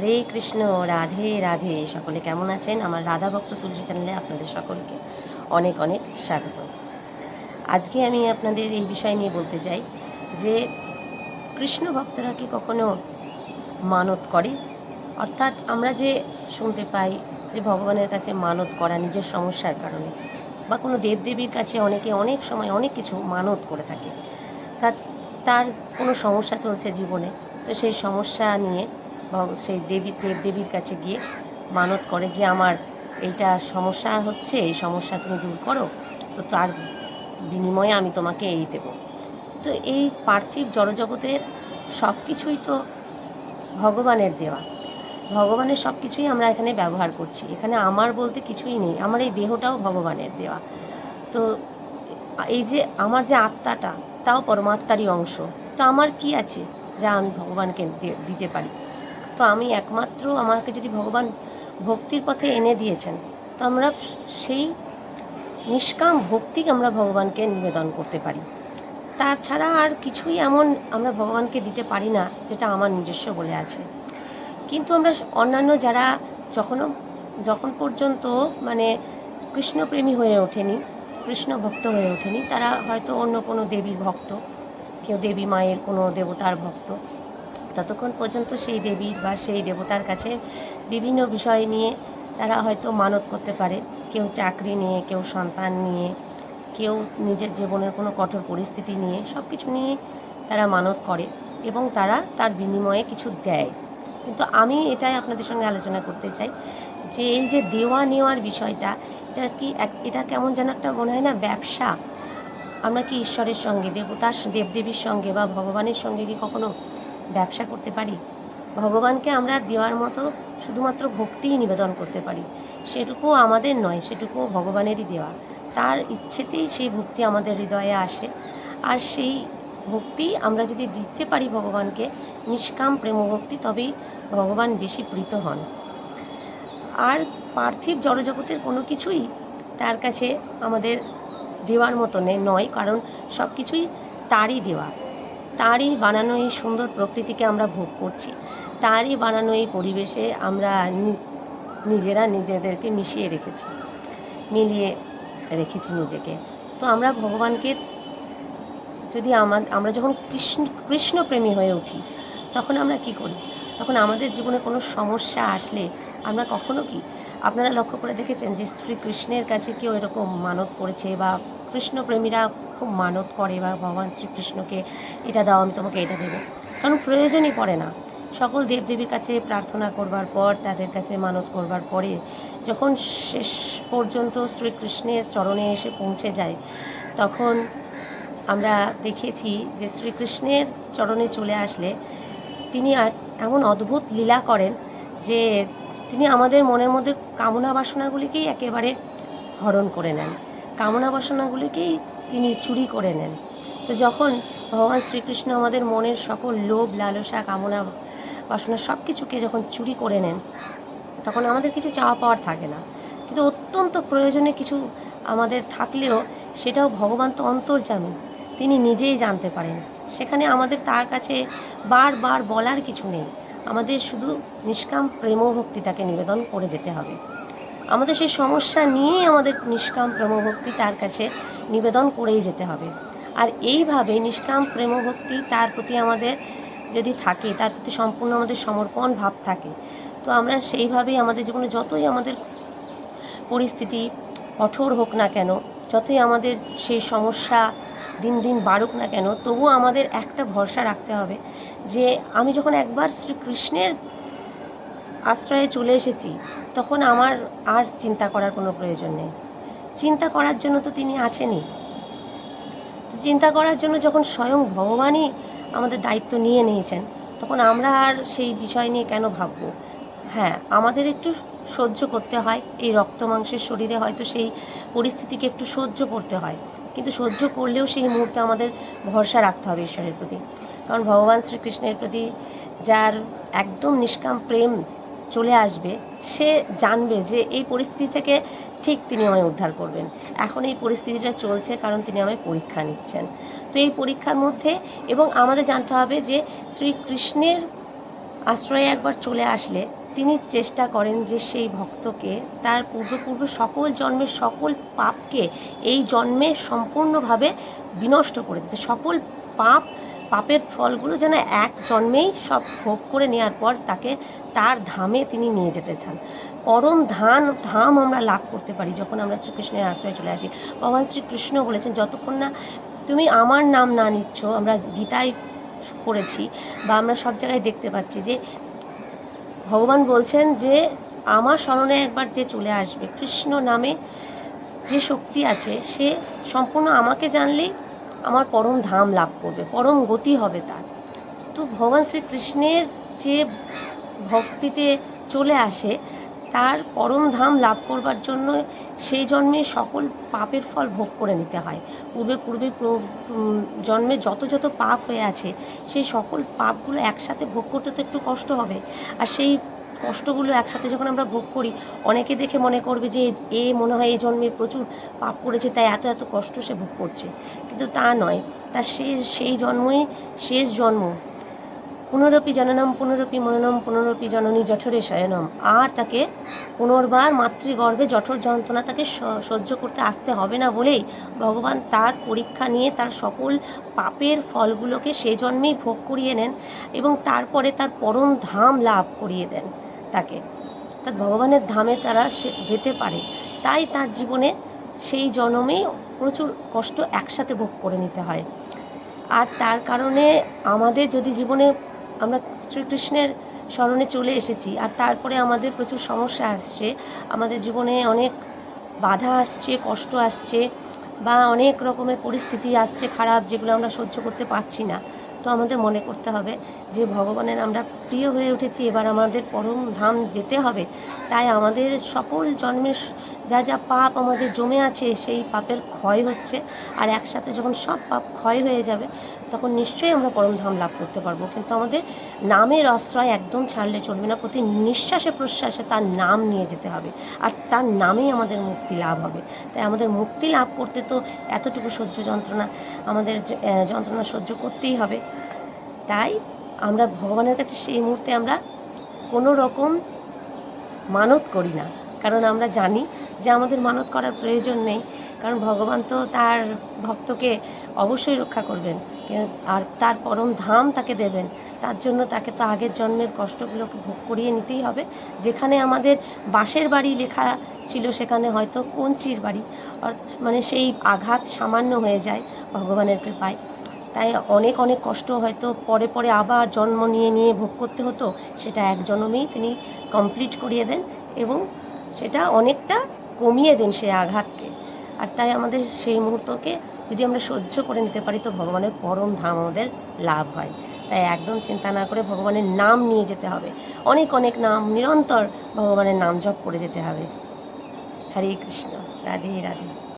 হরে কৃষ্ণ, রাধে রাধে। সকলে কেমন আছেন? আমার রাধা ভক্ত তুলসী চ্যানেলে আপনাদের সকলকে অনেক অনেক স্বাগত। আজকে আমি আপনাদের এই বিষয় নিয়ে বলতে চাই যে, কৃষ্ণ ভক্তরা কি কখনো মানত করে? অর্থাৎ আমরা যে শুনতে পাই যে ভগবানের কাছে মানত করা নিজের সমস্যার কারণে, বা কোনো দেবদেবীর কাছে অনেকে অনেক সময় অনেক কিছু মানত করে থাকে তার তার কোনো সমস্যা চলছে জীবনে, তো সেই সমস্যা নিয়ে সেই দেবী, দেবদেবীর কাছে গিয়ে মানত করে যে আমার এইটা সমস্যা হচ্ছে, এই সমস্যা তুমি দূর করো, তো তার বিনিময়ে আমি তোমাকে এই দেব। তো এই পার্থিব জড়জগতের সব কিছুই তো ভগবানের দেওয়া। ভগবানের সব কিছুই আমরা এখানে ব্যবহার করছি। এখানে আমার বলতে কিছুই নেই, আমার এই দেহটাও ভগবানের দেওয়া। তো এই যে আমার যে আত্মাটা, তাও পরমাত্মারই অংশ। তো আমার কি আছে যা আমি ভগবানকে দিতে পারি? তো আমি একমাত্র আমাকে যদি ভগবান ভক্তির পথে এনে দিয়েছেন, তো আমরা সেই নিষ্কাম ভক্তি আমরা ভগবানকে নিবেদন করতে পারি। তাছাড়া আর কিছুই এমন আমরা ভগবানকে দিতে পারি না, যেটা আমার নিজস্ব বলে আছে। কিন্তু আমরা অন্যান্য যারা যখনও, যখন পর্যন্ত মানে কৃষ্ণপ্রেমী হয়ে ওঠেনি, কৃষ্ণ ভক্ত হয়ে ওঠেনি, তারা হয়তো অন্য কোনো দেবীর ভক্ত, কেউ দেবী মায়ের কোনো দেবতার ভক্ত ততক্ষণ পর্যন্ত সেই দেবীর বা সেই দেবতার কাছে বিভিন্ন বিষয় নিয়ে তারা হয়তো মানত করতে পারে। কেউ চাকরি নিয়ে, কেউ সন্তান নিয়ে, কেউ নিজের জীবনের কোনো কঠোর পরিস্থিতি নিয়ে সব কিছু নিয়ে তারা মানত করে এবং তারা তার বিনিময়ে কিছু দেয়। কিন্তু আমি এটাই আপনাদের সঙ্গে আলোচনা করতে চাই যে এই যে দেওয়া নেওয়ার বিষয়টা, এটা কি এক- এটা কেমন যেন একটা মনে হয় না ব্যবসা? আমরা কি ঈশ্বরের সঙ্গে, দেবতার, দেবদেবীর সঙ্গে বা ভগবানের সঙ্গে কি কখনো ব্যবসা করতে পারি। ভগবানকে আমরা দেওয়ার মতো শুধুমাত্র ভক্তিই নিবেদন করতে পারি। সেটুকুও আমাদের নয় সেটুকু ভগবানেরই দেওয়া। তার ইচ্ছেতেই সেই ভক্তি আমাদের হৃদয়ে আসে। আর সেই ভক্তি আমরা যদি দিতে পারি ভগবানকে, নিষ্কাম প্রেমভক্তি, তবেই ভগবান বেশি প্রীত হন। আর পার্থিব জড়জগতের কোনো কিছুই তার কাছে আমাদের দেওয়ার মতো নয়, কারণ সব কিছুই তারই দেওয়া। তারই বানানো এই সুন্দর প্রকৃতিকে আমরা ভোগ করছি। তারই বানানো এই পরিবেশে আমরা নিজেরা নিজেদেরকে মিশিয়ে রেখেছি, মিলিয়ে রেখেছি নিজেকে। তো আমরা ভগবানকে যদি আমার আমরা যখন কৃষ্ণ, কৃষ্ণপ্রেমী হয়ে উঠি, তখন আমরা কি করি? তখন আমাদের জীবনে কোনো সমস্যা আসলে আমরা কখনো কি? আপনারা লক্ষ্য করে দেখেছেন যে শ্রীকৃষ্ণের কাছে কেউ এরকম মানত করেছে বা কৃষ্ণপ্রেমীরা খুব মানত করে বা ভগবান শ্রীকৃষ্ণকে এটা দাও, আমি তোমাকে এটা দেবো। কারণ প্রয়োজনই পড়ে না। সকল দেবদেবীর কাছে প্রার্থনা করবার পর, তাদের কাছে মানত করবার পরে যখন শেষ পর্যন্ত শ্রীকৃষ্ণের চরণে এসে পৌঁছে যায়, তখন আমরা দেখেছি যে শ্রীকৃষ্ণের চরণে চলে আসলে তিনি এমন অদ্ভুত লীলা করেন যে তিনি আমাদের মনের মধ্যে কামনা বাসনাগুলিকেই একেবারে হরণ করে নেন। কামনা বাসনাগুলিকেই তিনি চুরি করে নেন। তো যখন ভগবান শ্রীকৃষ্ণ আমাদের মনের সকল লোভ, লালসা কামনা বাসনা সব কিছুকে যখন চুরি করে নেন, তখন আমাদের কিছু চাওয়া পাওয়ার থাকে না। কিন্তু অত্যন্ত প্রয়োজনে কিছু আমাদের থাকলেও সেটাও ভগবান তো অন্তর্যামী, তিনি নিজেই জানতে পারেন। সেখানে আমাদের তার কাছে বারবার বলার কিছু নেই। আমাদের শুধু নিষ্কাম প্রেমভক্তি তাকে নিবেদন করে যেতে হবে। আমাদের সেই সমস্যা নিয়েই আমাদের নিষ্কাম প্রেমভক্তি তার কাছে নিবেদন করেই যেতে হবে। আর এইভাবে নিষ্কাম প্রেমভক্তি তার প্রতি আমাদের যদি থাকে, তার প্রতি সম্পূর্ণ আমাদের সমর্পণ ভাব থাকে, তো আমরা সেইভাবেই আমাদের জীবনে যতই আমাদের পরিস্থিতি কঠোর হোক না কেন, যতই আমাদের সেই সমস্যা দিন দিন বাড়ুক না কেন, তবুও আমাদের একটা ভরসা রাখতে হবে যে আমি যখন একবার শ্রীকৃষ্ণের আশ্রয়ে চলে এসেছি, তখন আমার আর চিন্তা করার কোনো প্রয়োজন নেই। চিন্তা করার জন্য তো তিনি আছেনই। চিন্তা করার জন্য যখন স্বয়ং ভগবানই আমাদের দায়িত্ব নিয়ে নিয়েছেন, তখন আমরা আর সেই বিষয় নিয়ে কেন ভাববো? হ্যাঁ আমাদের একটু সহ্য করতে হয়, এই রক্ত মাংসের শরীরে হয়তো সেই পরিস্থিতিকে একটু সহ্য করতে হয়। কিন্তু সহ্য করলেও সেই মুহূর্তে আমাদের ভরসা রাখতে হবে ঈশ্বরের প্রতি। কারণ ভগবান শ্রীকৃষ্ণের প্রতি যার একদম নিষ্কাম প্রেম চলে আসবে, সে জানবে যে এই পরিস্থিতি থেকে ঠিক তিনি আমায় উদ্ধার করবেন। এখন এই পরিস্থিতিটা চলছে কারণ তিনি আমায় পরীক্ষা নিচ্ছেন। তো এই পরীক্ষার মধ্যে এবং আমাদের জানতে হবে যে শ্রীকৃষ্ণের আশ্রয়ে একবার চলে আসলে তিনি চেষ্টা করেন যে সেই ভক্তকে, তার পূর্বপূর্ব সকল জন্মের সকল পাপকে এই জন্মে সম্পূর্ণভাবে বিনষ্ট করে দিতে। সকল পাপ পাপের ফলগুলো যেন এক জন্মেই সব ভোগ করে নেওয়ার পর তাকে তার ধামে তিনি নিয়ে যেতে চান। পরম ধান, ধাম আমরা লাভ করতে পারি যখন আমরা শ্রীকৃষ্ণের আশ্রয়ে চলে আসি। ভগবান শ্রীকৃষ্ণ বলেছেন, যতক্ষণ না তুমি আমার নাম না নিচ্ছ, আমরা গীতায় পড়েছি বা আমরা সব জায়গায় দেখতে পাচ্ছি যে ভগবান বলছেন যে, আমার স্মরণে একবার যে চলে আসবে, কৃষ্ণ নামে যে শক্তি আছে, সে সম্পূর্ণ আমাকে জানলেই আমার পরম ধাম লাভ করবে, পরম গতি হবে তার। তো ভগবান শ্রীকৃষ্ণের যে ভক্তিতে চলে আসে, তার পরম ধাম লাভ করবার জন্য সেই জন্মে সকল পাপের ফল ভোগ করে নিতে হয়। পূর্বে পূর্বে প্র- জন্মে যত যত পাপ হয়ে আছে, সেই সকল পাপগুলো একসাথে ভোগ করতে তো একটু কষ্ট হবে। আর সেই কষ্টগুলো একসাথে যখন আমরা ভোগ করি, অনেকে দেখে মনে করবে যে এ মনে হয় এই জন্মে প্রচুর পাপ করেছে, তাই এত এত কষ্ট সে ভোগ করছে। কিন্তু তা নয়, তার শেষ সেই জন্মই শেষ জন্ম। পুনরপি জননম পুনরপি মননম পুনরপি জননী জঠরে শয়নম। আর তাকে পুনর্বার মাতৃগর্ভে জঠর যন্ত্রণা তাকে সহ্য করতে আসতে হবে না বলেই ভগবান তার পরীক্ষা নিয়ে তার সকল পাপের ফলগুলোকে সে জন্মেই ভোগ করিয়ে নেন এবং তারপরে তার পরম ধাম লাভ করিয়ে দেন। তাকে। অর্থাৎ ভগবানের ধামে তারা যেতে পারে। তাই তার জীবনে সেই জন্মেই প্রচুর কষ্ট একসাথে ভোগ করে নিতে হয়। আর তার কারণে আমাদের যদি জীবনে আমরা শ্রীকৃষ্ণের স্মরণে চলে এসেছি, আর তারপরে আমাদের প্রচুর সমস্যা আসছে, আমাদের জীবনে অনেক বাধা আসছে, কষ্ট আসছে, বা অনেক রকমের পরিস্থিতি আসছে খারাপ, যেগুলো আমরা সহ্য করতে পারছি না। তো আমাদের মনে করতে হবে যে ভগবানের আমরা প্রিয় হয়ে উঠেছি, এবার আমাদের পরম ধাম যেতে হবে। তাই আমাদের সকল জন্মের যা যা পাপ আমাদের জমে আছে, সেই পাপের ক্ষয় হচ্ছে। আর একসাথে যখন সব পাপ ক্ষয় হয়ে যাবে তখন নিশ্চয়ই আমরা পরম ধাম লাভ করতে পারব। কিন্তু আমাদের নামের আশ্রয় একদম ছাড়লে চলবে না। প্রতি নিঃশ্বাসে প্রশ্বাসে তার নাম নিয়ে যেতে হবে। আর তার নামেই আমাদের মুক্তি লাভ হবে। তাই আমাদের মুক্তি লাভ করতে তো এতটুকু সহ্য যন্ত্রণা, আমাদের যন্ত্রণা সহ্য করতেই হবে। তাই আমরা ভগবানের কাছে সেই মুহূর্তে আমরা কোনো রকম মানত করি না। কারণ আমরা জানি যে আমাদের মানত করার প্রয়োজন নেই, কারণ ভগবান তো তার ভক্তকে অবশ্যই রক্ষা করবেন। আর তার পরম ধাম তাকে দেবেন। তার জন্য তাকে তো আগের জন্মের কষ্টগুলোকে ভোগ করিয়ে নিতেই হবে। যেখানে আমাদের বাঁশের বাড়ি লেখা ছিল, সেখানে হয়তো কঞ্চির বাড়ি। মানে সেই আঘাত সামান্য হয়ে যায় ভগবানের কৃপায়। তাই অনেক অনেক কষ্ট হয়তো পরে পরে আবার জন্ম নিয়ে নিয়ে ভোগ করতে হতো। সেটা এক জন্মেই তিনি কমপ্লিট করিয়ে দেন এবং সেটা অনেকটা কমিয়ে দেন সেই আঘাতকে। আর তাই আমাদের সেই মুহূর্তকে যদি আমরা সহ্য করে নিতে পারি, তো ভগবানের পরম ধাম আমাদের লাভ হয়। তাই একদম চিন্তা না করে ভগবানের নাম নিয়ে যেতে হবে। অনেক অনেক নাম নিরন্তর ভগবানের নাম জপ করে যেতে হবে। হরে কৃষ্ণ। রাধে রাধে।